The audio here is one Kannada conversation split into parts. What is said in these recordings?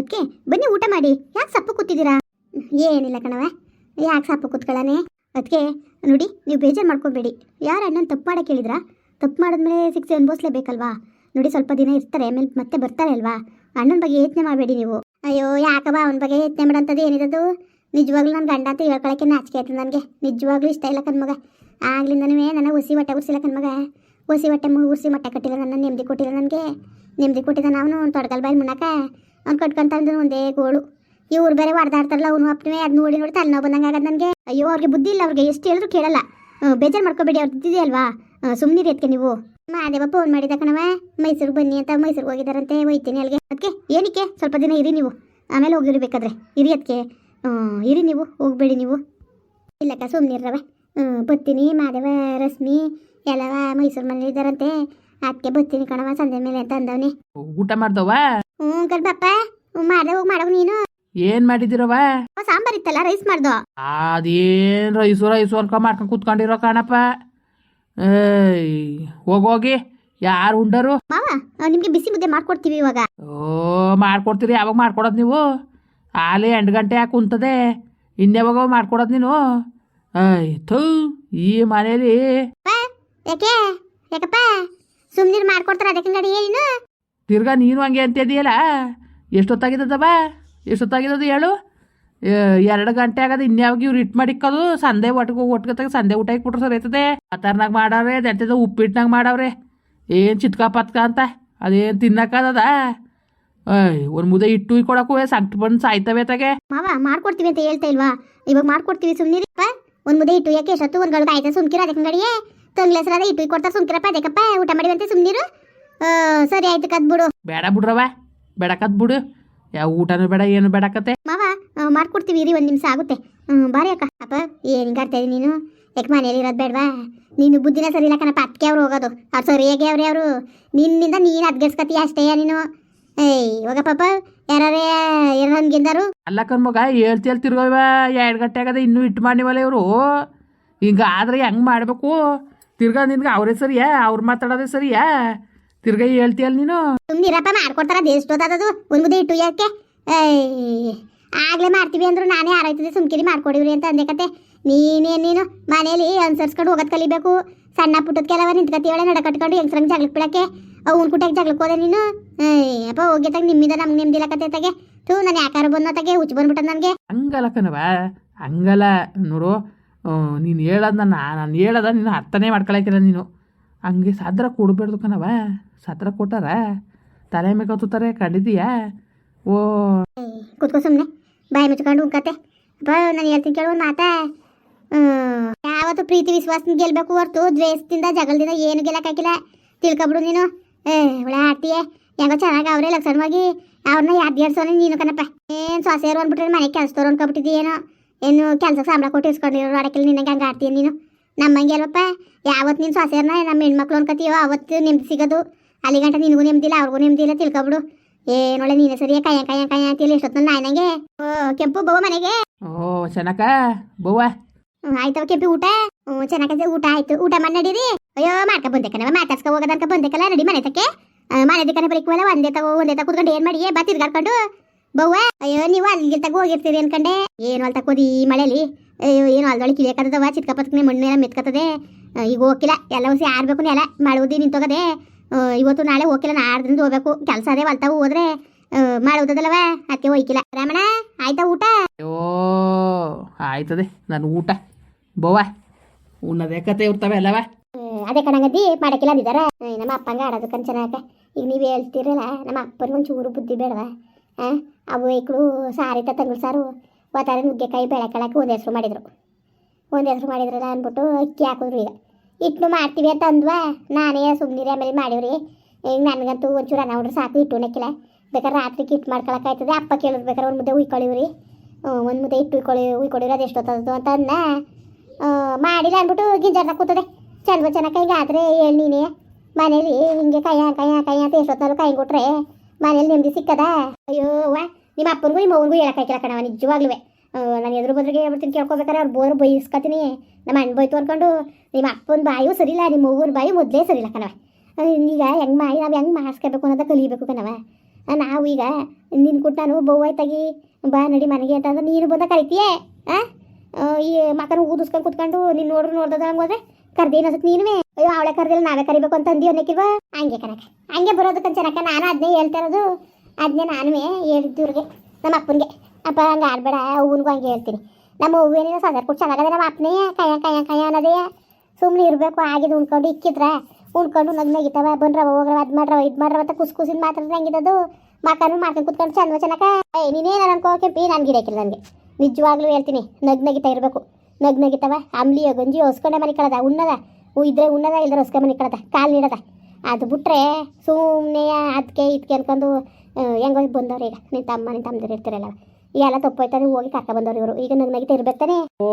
ಅದಕ್ಕೆ ಬನ್ನಿ ಊಟ ಮಾಡಿ. ಯಾಕೆ ಸಪ್ಪು ಕೂತಿದ್ದೀರಾ? ಏನಿಲ್ಲ ಕಣವ ಯಾಕೆ ಸಪ್ಪು ಕೂತ್ಕೊಳ್ಳಾನೆ? ಅದಕ್ಕೆ ನೋಡಿ, ನೀವು ಬೇಜಾರು ಮಾಡ್ಕೊಬೇಡಿ. ಯಾರು ಅಣ್ಣನ ತಪ್ಪು ಮಾಡಕ್ಕೆ ಹೇಳಿದ್ರಾ ತಪ್ಪು ಮಾಡಿದ್ಮೇಲೆ ಸಿಕ್ಸ್ ಅನುಭವಿಸ್ಲೇಬೇಕಲ್ವಾ ನೋಡಿ ಸ್ವಲ್ಪ ದಿನ ಇರ್ತಾರೆ, ಆಮೇಲೆ ಮತ್ತೆ ಬರ್ತಾರೆ ಅಲ್ವಾ? ಅಣ್ಣನ ಬಗ್ಗೆ ಯೋಚನೆ ಮಾಡಬೇಡಿ ನೀವು. ಅಯ್ಯೋ ಯಾಕವ ಅವನ ಬಗ್ಗೆ ಯೋಚನೆ ಮಾಡೋಂಥದ್ದು ಏನಿರೋದು? ನಿಜವಾಗ್ಲೂ ನನ್ನ ಗಂಡ ಅಂತ ಹೇಳ್ಕೊಳಕ್ಕೆ ನಾಚಿಕೆ ಆಯ್ತು ನನಗೆ. ನಿಜವಾಗ್ಲೂ ಇಷ್ಟ ಇಲ್ಲ ಕಣ್ಮಗ ಆಗ್ಲಿಂದನೂ ನನ್ನ ಹುಸಿ ಹೊಟ್ಟೆ ಉರ್ಸಿಲ್ಲ ಕಣ್ಮಗ ಹುಸಿ ಹೊಟ್ಟೆ ಉರ್ಸಿ ಮೊಟ್ಟೆ ಕಟ್ಟಿಲ್ಲ ನನ್ನ ನೆಮ್ಮದಿ ಕೊಟ್ಟಿಲ್ಲ ನನಗೆ. ನೆಮ್ಮದಿ ಕೊಟ್ಟಿದ್ದ ನಾವು ತೊಡಗಲ್ ಬಾಯಿ ಮುನ್ನಕ ಅವ್ನು ಕಟ್ಕೊಂತ ಇದ್ದಾನೆ ಒಂದೇ ಗೋಳು. ಇವ್ರು ಬೇರೆ ಹೊಡೆದಾಡ್ತಾರಲ್ಲ ಅವನು ಅಪ್ಪನೇ ಅದು ನೋಡಿ ನೋಡಿ ತಲೆನೋವು ಬಂದಂಗೆ ಆಗೋದು ನನಗೆ. ಅಯ್ಯೋ, ಅವ್ರಿಗೆ ಬುದ್ಧಿ ಇಲ್ಲ, ಅವ್ರಿಗೆ ಎಷ್ಟು ಹೇಳಿದ್ರು ಕೇಳಲ್ಲ. ಬೇಜಾರ್ ಮಾಡ್ಕೋಬೇಡಿ, ಅವ್ರು ಇದ್ದಿದೆಯಲ್ವಾ ಸುಮ್ಮನೆ ಅದಕ್ಕೆ ನೀವು. ಮಾದೇವ ಫೋನ್ ಮಾಡಿದ ಕಣವ ಮೈಸೂರಿಗೆ ಬನ್ನಿ ಅಂತ ಮೈಸೂರಿಗೆ ಹೋಗಿದಾರಂತೆ, ಹೋಯ್ತೀನಿ ಅಲ್ಲಿಗೆ. ಅದಕ್ಕೆ ಏನಕ್ಕೆ? ಸ್ವಲ್ಪ ದಿನ ಇರಿ ನೀವು. ಆಮೇಲೆ ಹೋಗಿರ್ಬೇಕಾದ್ರೆ. ಇರಿ ಅದಕ್ಕೆ ಇರಿ ನೀವು, ಹೋಗಬೇಡಿ ನೀವು. ಇಲ್ಲಕ್ಕ ಸುಮ್ಮನಿರ್ರವ ಬತ್ತೀನಿ ಮಾದೇವ ರಶ್ಮಿ, ಎಲ್ಲವ ಮೈಸೂರು ಮನೇಲಿ ಇದ್ದಾರಂತೆ. ಅದಕ್ಕೆ ಬತ್ತೀನಿ ಕಣವ ಸಂಜೆ ಮೇಲೆ ಅಂತ ಅಂದವನಿ. ಊಟ ಮಾಡ್ದವ ಹ್ಞೂ ಕರ್ಬಪ್ಪ ಮಾಡ್ದೆ ಹೋಗಿ ಮಾಡವು ನೀನು. ಏನ್ ಮಾಡಿದಿರವ ಸಾಂಬಾರ್ ಇತ್ತಲ್ಲ ರೈಸ್ ಮಾಡ್ದೋ. ಅದೇನ್ ರೈಸು ರೈಸು ಅನ್ಕ ಮಾಡ್ಕೊಂಡು ಕೂತ್ಕೊಂಡಿರೋ ಕಾಣಪ್ಪ. ಏಯ್ ಹೋಗೋಗಿ ಯಾರು ಉಂಡರು? ಮಾವ ನಿಮಗೆ ನಿಮ್ಗೆ ಬಿಸಿ ಮುದ್ದೆ ಮಾಡ್ಕೊಡ್ತೀವಿ ಇವಾಗ. ಓ ಮಾಡ್ಕೊಡ್ತೀರಿ ಯಾವಾಗ ಮಾಡ್ಕೊಡೋದು ನೀವು? ಆಲೆ ಎಂಟು ಗಂಟೆ ಯಾಕೆ ಕುಂತದೆ ಇನ್ಯಾವಾಗ ಮಾಡ್ಕೊಡೋದು ನೀನು? ಏಯ್ ಥೂ ಈ ಮನೇಲಿ. ಯಾಕೆ? ಯಾಕಪ್ಪ? ಸುಮ್ನಿರ್ ಮಾಡ್ಕೊಡ್ತಾರ ಅದಕ್ಕೆ ಗಡಿ ಏನು ತಿರ್ಗಾ ನೀನು ಹಂಗೆ ಅಂತಿದೆಯಲ್ಲ? ಎಷ್ಟೊತ್ತಾಗಿದ್ದದವ ಎಷ್ಟೊತ್ತಾಗಿದ್ದದು ಹೇಳು? ಎರಡು ಗಂಟೆ ಆಗದ ಇನ್ಯಾವಾಗ ಇವ್ರು ಇಟ್ಟು ಮಾಡಿಕ್ಕದು? ಸಂದೆ ಒಟ್ಟಿಗೆ ಒಟ್ಕೊತಾಗ ಸಂದೆ ಊಟ ಇಕ್ಬಿಟ್ರೆ ಸರ್ ಐತದೆ ಅತರ್ನಾಗ ಮಾಡವ್ರೆ ದಂಟದ ಉಪ್ಪಿಟ್ಟಿನಾಗ ಮಾಡವ್ರೆ. ಏನು ಚಿತ್ಕ ಪತ್ಕ ಅಂತ? ಅದೇನು ತಿನ್ನಕ್ಕದ ಒಂದು ಮುದ್ದೆ ಇಟ್ಟು ಕೊಡಕ್ಕೂ ಸಂಕಟ ಬಂದು ಸಾಯ್ತವೆ ತಗೆ. ಮಾವ ಮಾಡ್ಕೊಡ್ತೀವಿ ಅಂತ ಹೇಳ್ತಾ ಇಲ್ವಾ? ಇವಾಗ ಮಾಡ್ಕೊಡ್ತೀವಿ ಸುಮ್ನಿರಪ್ಪ ಒಂದು ಮುದ್ದೆ ಇಟ್ಟು ಯಾಕೆ ಎಷ್ಟೊತ್ತು ಒಂದ್ ಗಳದ ಆಯ್ತಾ ಸುಮ್ಕಿರ ಅದಕ್ಕೆ ಗಡಿಗೆ ತಂಗ್ಲೆಸರಾದ ಇಟ್ಟು ಕೊಡ್ತಾರೆ ಸುಮ್ಕಿರಪ್ಪ ಅದಕ್ಕಪ್ಪ ಊಟ ಮಾಡಿವಂತೆ ಸುಮ್ನಿರು. ಆ, ಸರಿ ಆಯ್ತು ಕದ್ಬಿಡು. ಬೇಡ ಬಿಡ್ರವ ಬೇಡಕತ್ ಬಿಡು ಯಾವ ಊಟನೂ ಬೇಡ ಏನು ಬೇಡಕತ್ತೆ ಮಾವ ಆ, ಮಾಡ್ಕೊಡ್ತೀವಿ ಇರಿ ಒಂದು ನಿಮಿಷ ಆಗುತ್ತೆ. ಬಾರಿ ಅಕ್ಕ. ಅಪ್ಪ ಏನು ಹಿಂಗಾಡ್ತಾ ಇದೀನಿ ನೀನು? ಯಾಕ ಮನೇಲಿ ಇರೋದು ಬೇಡವಾ. ನೀನು ಬುದ್ಧಿನ ಸರಿ ಇಲ್ಲ ಕಣಪ್ಪ ಅದಕ್ಕೆ ಅವ್ರು ಹೋಗೋದು. ಅವ್ರು ಸರಿಯಾಗಿ ಅವ್ರೆ ಅವರು? ನಿನ್ನಿಂದ ನೀನು ಅದ್ಗೆಸ್ಕತಿ ಅಷ್ಟೇ ನೀನು? ಏಯ್ ಇವಾಗ ಪಾಪ ಯಾರೇ ಯಾರು ಹಂಗಿಂದರು ಅಲ್ಲ ಕಣ್ಮಗ ಹೇಳ್ತಿ ತಿರ್ಗೋವ ಎರಡು ಗಂಟೆ ಆಗದ ಇನ್ನೂ ಇಟ್ಟು ಮಾಡಿವಲ್ಲ ಇವರು. ಹಿಂಗ ಆದ್ರೆ ಹೆಂಗ್ ಮಾಡಬೇಕು? ತಿರ್ಗ ನಿನ್ಗೆ ಅವರೇ ಸರಿಯಾ? ಅವ್ರು ಮಾತಾಡೋದೇ ಸರಿಯಾ? ತಿರ್ಗಾ ಹೇಳ್ತೀಯಲ್ಲ ನೀನು? ಸುಮ್ಮನಿರಪ್ಪ ಮಾಡ್ಕೊಡ್ತಾರ ಅದು ಒಂದು ಇಟ್ಟು ಯಾಕೆ? ಆಗ್ಲೇ ಮಾಡ್ತೀವಿ ಅಂದ್ರು ನಾನೇ ಆರಾಯ್ತದೆ ಸುಮ್ಕಿರಿ ಮಾಡ್ಕೊಡಿವ್ರಿ ಅಂತ ಅಂದೆ ಕತೆ. ನೀನೇನು ನೀನು? ಮನೇಲಿ ಅನ್ಸರ್ಸ್ಕೊಂಡು ಹೋಗೋದು ಕಲಿಬೇಕು. ಸಣ್ಣ ಪುಟ್ಟದ ಕೆಲವ ನಿಂತ್ಕತಿವಳೆ ನಡ ಕಟ್ಕೊಂಡು ಹೆಂಗ್ಸ್ರಂಗೆ ಜಗ್ಲಕ್ಕೆ ಬಿಡಕ್ಕೆ ಅವ್ನ ಕುಟ್ಟಾಗ ಜಗ್ಲಕ್ಕೆ ಹೋದೆ ನೀನು? ಅಪ್ಪ ಹೋಗ್ಯತಾಗ ನಿಮ್ಮಿಂದ ನಮ್ಗೆ ನೆಮ್ಮದಿಲ್ಲ ಕತೆ ತಗೆ. ತೂ ನಾನು ಯಾಕಾರ ಬಂದೋ ತಗೆ ಹುಚ್ಚು ಬಂದ್ಬಿಟ್ಟ ನನಗೆ. ಹಂಗಲ್ಲ ಕಣವ ಹಂಗಲ್ಲ. ನೋಡು ನೀನು ಹೇಳೋದನ್ನ ನಾನು ಹೇಳೋದ ನೀನು ಅರ್ಥನೇ ಮಾಡ್ಕೊಳಕಿಲ್ಲ ನೀನು. ಹಂಗೆ ಸಾದ್ರ ಕೊಡ್ಬೇಡ್ದು ಕಣವ ಸತ್ರ ಕೊಟ್ಟಾರ? ತಲೆ ಮೇಕ ಕತ್ತುತ್ತಾರೆ ಕಂಡಿದೀಯಾ ಓ. ಕೂತ್ಕೋ ಸುಮ್ಮನೆ ಬಾಯಿ ಮುಚ್ಕೊಂಡು ಉಂಕತೆ ಅಪ್ಪ ನಾನು ಹೇಳ್ತೀನಿ ಕೇಳುವ ಮಾತಾ. ಯಾವತ್ತು ಪ್ರೀತಿ, ವಿಶ್ವಾಸ ಗೆಲ್ಬೇಕು ಹೊರ್ತು, ದ್ವೇಷದಿಂದ, ಜಗಳದಿಂದ ಏನು ಗೆಲ್ಲಕ್ಕಾಗಿಲ್ಲ. ತಿಳ್ಕೊಬಿಡು ನೀನು. ಏ ಒಳ್ಳೆ ಆಡ್ತೀಯೇ? ಹೆಂಗೋ ಚೆನ್ನಾಗಿ ಅವರೇ ಲಕ್ಷಣವಾಗಿ ಅವ್ರನ್ನ ಯಾರು ಏರ್ಸೋನೆ ನೀನು ಕಣಪ್ಪ. ಏನು ಸೊಸೆಯರು ಅಂದ್ಬಿಟ್ರೆ ಮನೆ ಕೆಲಸದವ್ರು ಅನ್ಕೊಬಿಟ್ಟಿದ್ದಿ ಏನೋ. ಏನು ಕೆಲಸಕ್ಕೆ ಸಂಬಳ ಕೊಟ್ಟು ಇಸ್ಕೊಂಡಿರೋ ಅಡಕೆಲ್ಲ ನಿನಗೆ ಹಂಗೆ ಆಡ್ತೀಯ ನೀನು. ನಮ್ಮಂಗೆ ಅಲ್ವಪ್ಪ? ಯಾವತ್ತು ನೀನು ಸೊಸೆಯರ್ನ ನಮ್ಮ ಹೆಣ್ಮಕ್ಳು ಅನ್ಕೋತೀಯೋ, ಅವತ್ತು ನೆಮ್ಮದಿ ಸಿಗೋದು. ಅಲ್ಲಿ ಗಂಟ ನಿನಗೂ ನೆಮ್ಮದಿಲ್ಲ ಅವ್ರಿಗೂ ನೆಮ್ಮದಿಲ್ಲ ತಿಳ್ಕೊಬಿಡು. ಏನೊಳ್ಳೆ ನೀನೇ ಸರಿಯ ಕೈಯ ಕಾಯ ಕೈಯ ಅಂತಿಲ್ಲ ಎಷ್ಟೊತ್ತು ನಾಯ್ನಂಗೆ ಓ ಕೆಂಪು ಬವ ಮನೆಗೆ. ಓ ಚೆನ್ನಕ ಬವ್ವ. ಆಯ್ತವ ಕೆಂಪಿ ಊಟ. ಹ್ಞೂ ಚೆನ್ನಾಗಿದೆ ಊಟ ಆಯ್ತು. ಊಟ ಮಾಡಿ ನಡೀರಿ. ಅಯ್ಯೋ ಮಾಡ್ಕೊ ಬಂದೆ ಕಣವ ಮಾತಾಡ್ಸ್ಕೊ ಹೋಗೋದನ್ಕ ಬಂದೆಕಲ್ಲ ರೆಡಿ ಮನೆ ತಕ್ಕೆ. ಮನೆ ದಿಕ್ಕನೆ ಬರೀಕ್ವಲ್ಲ ಒಂದೇ ತಗೋ ಒಂದೇ ತಗ ಕುತ್ಕೊಂಡು ಏನು ಮಾಡಿ ಬಾ ತಿರ್ಗಾಡ್ಕೊಂಡು. ಬವ್ವ ಅಯ್ಯೋ ನೀವು ಅಲ್ಲಿಗೆ ತಗ ಹೋಗಿರ್ತೀರಿ ಅನ್ಕಂಡೆ. ಏನು ಅಲ್ಲಿ ತಕೋದಿ ಈ ಮಳೆಲಿ. ಅಯ್ಯೋ ಏನು ಅಲ್ದೊಳಗೆ ಕಿಲಿಯಕ್ಕದವ ಚಿತ್ಕಪತ್ಕನೆ ಮಣ್ಣು ಎಲ್ಲ ಮೆತ್ಕತ್ತದೆ. ಈಗ ಹೋಗಿಲ್ಲ ಎಲ್ಲ ಹೊಸಿ ಆರ್ಬೇಕು ನೆಲ ಮಾಡುವುದಿ ನಿಂತೋಗದೆ. ಇವತ್ತು ನಾಳೆ ಹೋಗಿಲ್ಲ ನಾಡ್ದಿಂದ ಹೋಗ್ಬೇಕು. ಕೆಲಸ ಅದೇ ಹೊಲ್ತಾವು ಹೋದ್ರೆ ಮಾಡೋದಲ್ಲವ ಅದಕ್ಕೆ ಹೋಯ್ಕಿಲ್ಲ. ರಮಣ ಆಯ್ತಾ ಊಟ? ಓ ಆಯ್ತದೆ ನಾನು ಊಟ. ಬೋವಾ ಉಣ್ಣದೇ ಕತೆ ಇರ್ತವೆ ಅಲ್ಲವ? ಅದೇ ಕಣಂಗದಿ ಮಾಡಕ್ಕಿಲ್ಲ ಅಂದಿದಾರ. ನಮ್ಮ ಅಪ್ಪಂಗೆ ಆಡೋದು ಚೆನ್ನಾಗ ಈಗ ನೀವು ಹೇಳ್ತೀರಲ್ಲ ನಮ್ಮ ಅಪ್ಪನಿಗೆ ಒಂಚೂರು ಬುದ್ಧಿ ಬೇಡವಾ? ಹಾಂ ಅವು ಇಕ್ಕಳು ಸಾರಿತ ತಂಗಳು ಸಾರು ಒತ್ತಾರೆ ನುಗ್ಗೆಕಾಯಿ ಬೆಳೆಕಾಳಕ್ಕೆ ಒಂದು ಹೆಸರು ಮಾಡಿದ್ರು. ಒಂದು ಹೆಸರು ಮಾಡಿದ್ರಲ್ಲ ಅಂದ್ಬಿಟ್ಟು ಅಕ್ಕಿ ಹಾಕಿದ್ರು ಈಗ. ಇಟ್ಟು ಮಾಡ್ತೀವಿ ಅಂತ ಅಂದ್ವಾ. ನಾನೇ ಸುಮ್ಮನಿರಿ ಆಮೇಲೆ ಮಾಡಿವ್ರಿ. ಈಗ ನನಗಂತೂ ಒಂಚೂರು ಅನ್ನ ಹೊಡ್ರೆ ಸಾಕು ಇಟ್ಟು ಉಣ್ಣಕ್ಕಿಲ್ಲ ಬೇಕಾದ್ರೆ ರಾತ್ರಿಗೆ ಇಟ್ಟು ಮಾಡ್ಕೊಳಕ್ಕಾಯ್ತದೆ. ಅಪ್ಪ ಕೇಳಿದ್ರು ಬೇಕಾದ್ರೆ ಒಂದು ಮುದ್ದೆ ಉಯ್ಕೊಳ್ಳಿವ್ರಿ ಒಂದು ಮುದ್ದೆ ಇಟ್ಟು ಉಯ್ಕೊಳ್ಳಿ ಉಯ್ಕೊಡಿವ್ರಿ ಅದು ಎಷ್ಟೊತ್ತದು ಅಂತ ಅನ್ನ. ಮಾಡಿಲ್ಲ ಅಂದ್ಬಿಟ್ಟು ಗಿಂಜಾಡ್ತಾ ಕೂತದೆ. ಚಂದ ಚೆನ್ನಾಗಿ ಕೈಗೆ ಆದರೆ ಹೇಳಿ ನೀನೇ. ಮನೇಲಿ ಹಿಂಗೆ ಕೈ ಕೈ ಕೈ ಅಂತ ಎಷ್ಟೊತ್ತಾದ್ರು ಕೈ ಕೊಟ್ರೆ ಮನೇಲಿ ನೆಮ್ಮದಿ ಸಿಕ್ಕದ? ಅಯ್ಯೋ ನಿಮ್ಮ ಅಪ್ಪನಿಗೂ ನಿಮ್ಮ ಅವ್ನಿಗೂ ಹೇಳಕ್ಕಾಗಿಲ್ಲ ಕಣವ ನಿಜವಾಗ್ಲೂ ನಾನು ಎದುರು ಬದ್ರಿಗೆ ಹೇಳ್ಬಿಡ್ತೀನಿ ಕೇಳ್ಕೊಬೇಕಾರೆ ಅವ್ರು ಬೋರ್ ಬೈಸ್ಕೊತೀನಿ. ನಮ್ಮ ಅಣ್ಣ ಬೈತು ತೋರ್ಕೊಂಡು ನಿಮ್ಮ ಅಪ್ಪನ ಬಾಯೂ ಸರಿಲ್ಲ ನಿಮ್ಮ ಅವ್ವನ ಬಾಯಿ ಮೊದಲೇ ಸರಿಲ್ಲ ಕಣವ ಈಗ ಹೆಂಗೆ ಮಾಡಿ ನಾವು ಹೆಂಗೆ ಮಾಡಿಸ್ಕೋಬೇಕು ಅನ್ನೋದ ಕಲಿಬೇಕು ಕಣವ ನಾವು ಈಗ ನಿನ್ನ ಕುಟ್ಟ ನಾನು ಬೌ ಆಯ್ತಾಗಿ ಬಾ ನಡಿ ಮನೆಗೆ ಅಂತಂದ್ರೆ ನೀನು ಬಂದ ಕರಿತೀಯೇ? ಆ? ಆ, ಈ ಮಕ್ಕನ ಊದಿಸ್ಕೊಂಡು ಕುತ್ಕೊಂಡು ನೀನು ನೋಡ್ರು ನೋಡ್ದದ ಹಂಗೋದ್ರೆ ಕರ್ದೇನು ಅನ್ಸುತ್ತೆ ನೀನುವೇ? ಅಯ್ಯೋ ಅವಳೆ ಕರ್ದಿಲ್ಲ ನಾವೇ ಕರಿಬೇಕು ಅಂತ ಅಂದಿ ಅನ್ನಕ್ಕಿಲ್ವಾ ಹಂಗೆ ಕಣಕ್ಕೆ ಹಂಗೆ ಬರೋದು ಚೆನ್ನಕ್ಕ ನಾನು ಅದನ್ನೇ ಹೇಳ್ತಾ ಇರೋದು. ಅದನ್ನೇ ನಾನುವೇ ಹೇಳಿದ್ದು ಇವ್ರಿಗೆ ನಮ್ಮ ಅಪ್ಪನಿಗೆ. ಅಪ್ಪ ಹಂಗೆ ಆಡ್ಬೇಡ ಹೂವಿನ್ಗೂ ಹಂಗೆ ಹೇಳ್ತೀನಿ. ನಮ್ಮ ಹೂವೇನಿಲ್ಲ ಸದರ್ ಕೊಟ್ಟು ಚೆನ್ನಾಗದ ನಮ್ಮ ಅಪ್ಪನೇ, ಕಯ ಕಯ್ಯ ಕಯ ಅನ್ನೋದೇ. ಸುಮ್ಮನೆ ಇರಬೇಕು ಆಗಿದ್ದು ಉಣ್ಕೊಂಡು, ಇಕ್ಕಿದ್ರ. ಉಣ್ಕೊಂಡು ನಗ್ ನಗಿತಾವ ಬಂದ್ರವ ಹೋಗ್ರವ, ಅದು ಮಾಡ್ರವ, ಇದು ಮಾಡ್ರವ ಅಂತ ಕುಸ್ ಕುಸಿನ ಮಾತಾಡಿದ್ರೆ ಹಂಗಿದ್ದು ಮಕ್ಕಳು ಮಾಡ್ಕೊಂಡು ಕುತ್ಕೊಂಡು ಚಂದ ಚೆನ್ನಕ ಏ ಅನ್ಕೋಕೆ ಅನ್ಕೋ, ಕೆಂಪಿ ನಾನು ಗಿಡಕ್ಕಿಲ್ಲ ನನಗೆ ನಿಜವಾಗ್ಲೂ ಹೇಳ್ತೀನಿ, ನಗ್ ನಗಿತಾ ಇರಬೇಕು. ನಗ್ ನಗಿತಾವ ಅಂಬ್ಲಿಯ ಗಂಜಿ ಹೊಸ್ಕೊಂಡೆ ಮನೆ ಕಳದ, ಉಣ್ಣದ. ಇದ್ರೆ ಉಣ್ಣದ, ಇಲ್ದ್ರೆ ಹೊಸ್ಕೊಂಡೆ ಮನೆ ಕಳದ, ಕಾಲು ನೀಡದ. ಅದು ಬಿಟ್ರೆ ಸುಮ್ಮನೆ ಅದಕ್ಕೆ ಇದಕ್ಕೆ ಅನ್ಕೊಂಡು ಹೆಂಗೋ ಬಂದವ್ರು ಈಗ ನಿನ್ನ ತಮ್ಮ ನಿನ್ನ ತಮ್ಮದಿರು ಎಲ್ಲ ತಪ್ಪೋಯ್ತಾರೆ ಹೋಗಿ ಕರ್ಕ ಬಂದವ್ರು ಇವರು. ಈಗ ನಗ್ ನಗಿತಾ ಇರ್ಬೇಕು ಓ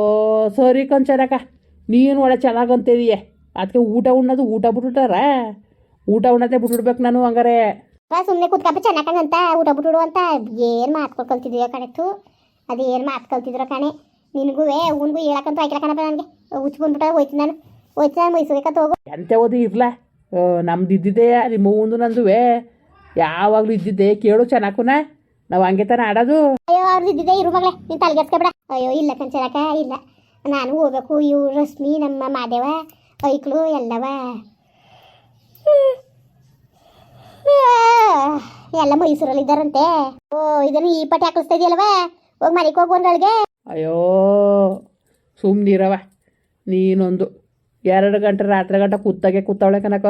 ಸರಿ ಕಂಚರಕ್ಕ ನೀನು ಒಳ್ಳೆ ಚೆನ್ನಾಗಂತಿದೀಯ ಅದಕ್ಕೆ ಊಟ ಉಣ್ಣದು ಊಟ ಬಿಟ್ಬಿಟ್ಟಾರ? ಊಟ ಉಣ್ಣತೆ ಬಿಟ್ಬಿಡ್ಬೇಕು ನಾನು ಹಂಗಾರೆ. ಸುಮ್ಮನೆ ಕುತ್ಕಪ್ಪ ಚೆನ್ನಾಗಂತ ಊಟ ಬಿಟ್ಬಿಡು ಅಂತ. ಏನು ಮಾತ್ಕೊಳ್ ಕಲ್ತಿದೀಯೋ ಕಣೆತ್ತು ಅದು ಏನು ಮಾತು ಕಲ್ತಿದ್ರೋ ಕಣೆ. ನಿನಗೂ ಅವನಿಗೂ ಹೇಳಕ್ಕಂತೂ ಹಾಕಿಲ್ಲ ಕಣಪ್ಪ ನನಗೆ. ಹುಚ್ಚು ಬಂದ್ಬಿಟ್ಟ ಹೋಯ್ತು ನಾನು. ಹೋಯ್ತು ನಾನು ಮೈಸೂರಿಗಂತ ಹೋಗು. ಎಂತ ಓದಿ ಇರ್ಲ? ನಮ್ದು ಇದ್ದಿದ್ದೆ ನಿಮ್ಮ ನಂದುವೆ. ಯಾವಾಗಲೂ ಇದ್ದಿದ್ದೆ. ಕೇಳು ಚೆನ್ನಾಕುನ ನಾವು ಹಂಗೆ ತಾನೆ ಆಡೋದು. ಅಯ್ಯೋ ಅವ್ರದ್ದು ಇದ್ದಿದ್ದೆ ಇರು ಮಗಳೇ ನೀನು ತಲೆಗೆಡ್ಸ್ಕೊಬೇಡ ಅಯ್ಯೋ ಇಲ್ಲ ಕಂಚರಕ ಇಲ್ಲ. ನಾನು ಹೋಗ್ಬೇಕು ಇವು ರಶ್ಮಿ ನಮ್ಮ ಮಾದೇವ ಐಕ್ಳು ಎಲ್ಲವ. ಎಲ್ಲ ಮೈಸೂರಲ್ಲಿ ಇದ್ದಾರಂತೆ. ಓ ಇದನ್ನು ಈ ಪಟ್ಟಿ ಹಾಕಿಸ್ತಾ ಇದೆಯಲ್ವ ಹೋಗಿ ಮನೆಗೆ ಹೋಗಿ ಒಂದೊಳಗೆ ಅಯ್ಯೋ ಸುಮ್ಮನಿರವ ನೀನೊಂದು ಎರಡು ಗಂಟೆ ರಾತ್ರಿ ಗಂಟೆ ಕೂತಾಗೆ ಕೂತವಳೆ ಕನಕ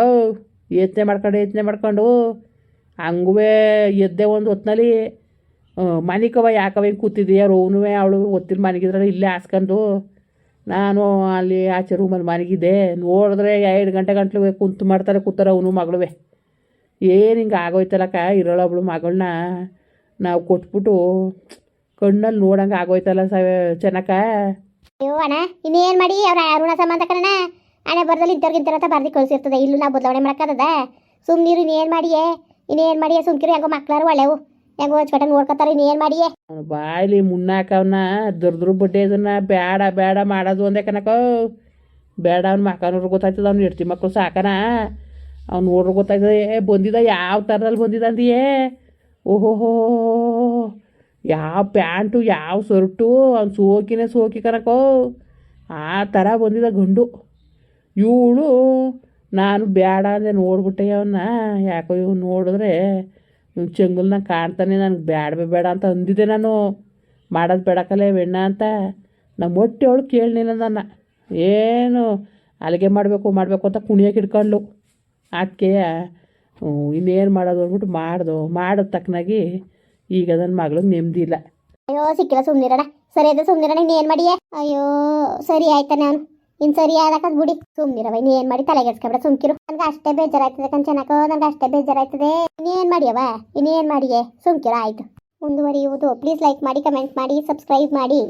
ಯೋಚನೆ ಮಾಡ್ಕೊಂಡು ಯೋಚನೆ ಮಾಡ್ಕೊಂಡು. ಹಂಗುವೆ ಎದ್ದೆ ಒಂದು ಹೊತ್ನಲ್ಲಿ. ಮನಿಕವ ಯಾಕವ ಹಿಂಗೆ ಕೂತಿದ್ದೀಯ ರೋನು ಅವಳು ಒತ್ತಿನ ಮನೆಗಿದ್ರೆ ಇಲ್ಲೇ ಹಾಸ್ಕೊಂಡು ನಾನು ಅಲ್ಲಿ ಆಚೆ ರೂಮಲ್ಲಿ ಮನೆಗಿದ್ದೆ. ನೋಡಿದ್ರೆ ಎರಡು ಗಂಟೆ ಗಂಟ್ಲು ಕುಂತು ಮಾಡ್ತಾರೆ, ಕೂತಾರೆ ಅವನು ಮಗಳುವೆ ಏನು ಹಿಂಗೆ ಆಗೋಯ್ತಲ್ಲಕ್ಕ ಇರೋಳೊಬ್ಳು ಮಗಳನ್ನ ನಾವು ಕೊಟ್ಬಿಟ್ಟು ಕಣ್ಣಲ್ಲಿ ನೋಡಂಗೆ ಆಗೋಯ್ತಲ್ಲ ಸ ಚೆನ್ನಕ್ಕ ಅಯ್ಯೋ ಅಣ್ಣ, ಇನ್ನೇನು ಮಾಡಿ? ಅವ್ರ ಅರುಣ ಸಂಬಂಧ ಕಣ ಹಣೆ ಬರ್ದಲ್ಲಿ ಇದ್ದವ್ರಿಗಿಂತ ಬರ್ದು ಕಳಿಸಿರ್ತದೆ. ಇಲ್ಲೂ ನಾವು ಬದಲಾವಣೆ ಮಾಡೋಕ್ಕದ ಸುಮ್ಮನಿರು ಇನ್ನೇನು ಮಾಡಿಯೇ? ಇನ್ನೇನು ಮಾಡಿಯೇ? ಸುಮ್ಕಿರು, ಹೆಂಗೋ ಮಕ್ಳಾರು ಒಳ್ಳೆವು. ಹೆಂಗೋ ಹಚ್ಕಟ್ಟ ನೋಡ್ಕೊತಾರೆ ಇನ್ನೇನು ಮಾಡಿಯೇ? ಬಾಯ್ಲಿ ಮುನ್ನಾಕವನ್ನ ದುರ್ದುರು ಬಡ್ಡೆ ಇದನ್ನ ಬೇಡ ಬೇಡ ಮಾಡೋದು ಒಂದೇ ಕನಕ ಬೇಡ ಅವ್ನ ಮಕ್ಕನವ್ರು ಗೊತ್ತಾಯ್ತದ ಅವ್ನು ಹೆಡ್ತಿ ಮಕ್ಕಳು ಸಾಕನ. ಅವ್ನು ನೋಡ್ರು ಗೊತ್ತಾಯ್ತದ ಏ, ಬಂದಿದ ಯಾವ ಥರದಲ್ಲಿ ಬಂದಿದ ಅಂದಿಯೇ? ಓಹೋಹೋ ಯಾವ ಪ್ಯಾಂಟು ಯಾವ ಶರ್ಟು ಅವ್ನು ಸೋಕಿನೇ ಸೋಕಿ ಕನಕೋ ಆ ಥರ ಬಂದಿದ ಗಂಡು. ಇವಳು ನಾನು ಬೇಡ ಅಂದೆ ನೋಡ್ಬಿಟ್ಟೆ ಅವನ್ನ ಯಾಕೋ ಇವ್ನು ನೋಡಿದ್ರೆ ಚೆಂಗಲ್ನ ಕಾಣ್ತಾನೆ, ನನಗೆ ಬೇಡ ಬೇಡ ಅಂತ ಅಂದಿದ್ದೆ ನಾನು. ಮಾಡೋದು ಬೇಡಕಲ್ಲೇ ಬೆಣ್ಣ ಅಂತ. ನಮ್ಮ ಹೊಟ್ಟೆ ಅವಳು ಕೇಳಲಿಲ್ಲ ನನ್ನ. ಏನು ಅಲ್ಲಿಗೆ ಮಾಡಬೇಕು ಮಾಡಬೇಕು ಅಂತ ಕುಣಿಯೋಕೆ ಹಿಡ್ಕೊಂಡ್ಲು ಅದಕ್ಕೆ ಇನ್ನೇನು ಮಾಡೋದು ಅಂದ್ಬಿಟ್ಟು ಮಾಡ್ದು. ಮಾಡೋದು ತಕ್ಕನಾಗಿ ಈಗ ನನ್ನ ಮಗಳಿಗೆ ನೆಮ್ಮದಿ ಇಲ್ಲ. ಅಯ್ಯೋ, ಸಿಕ್ಕಿಲ್ಲ ಸುಮ್ಮನಿರೋಣ ಸರಿ ಅದೇ ಸುಮ್ಮನಿರೋಣ ಇನ್ನೇನು ಮಾಡಿಯೇ? ಅಯ್ಯೋ, ಸರಿ ಆಯ್ತಾ ನಾನು. ಇನ್ನು ಸರಿ ಬುಡಿ. ಬಿಡಿ ಸುಮ್ನಿರವ ನೀ ಏನ್ ಮಾಡಿ ತಲೆಗೆಡ್ಸ್ಕೊಬೇಡ ಸುಮ್ಕಿರು. ನನ್ಗೆ ಅಷ್ಟೇ ಬೇಜಾರಾಯ್ತದೆ ಕಂಚನಕ ನನಗೆ ಅಷ್ಟೇ ಬೇಜಾರಾಯ್ತದೆ. ಇನ್ನೇನ್ ಮಾಡಿಯವ ಇನ್ನೇನ್ ಮಾಡಿಯೇ? ಸುಮ್ಕಿರ, ಆಯ್ತು. ಮುಂದುವರಿಯುವುದು. ಪ್ಲೀಸ್ ಲೈಕ್ ಮಾಡಿ ಕಮೆಂಟ್ ಮಾಡಿ ಸಬ್ಸ್ಕ್ರೈಬ್ ಮಾಡಿ.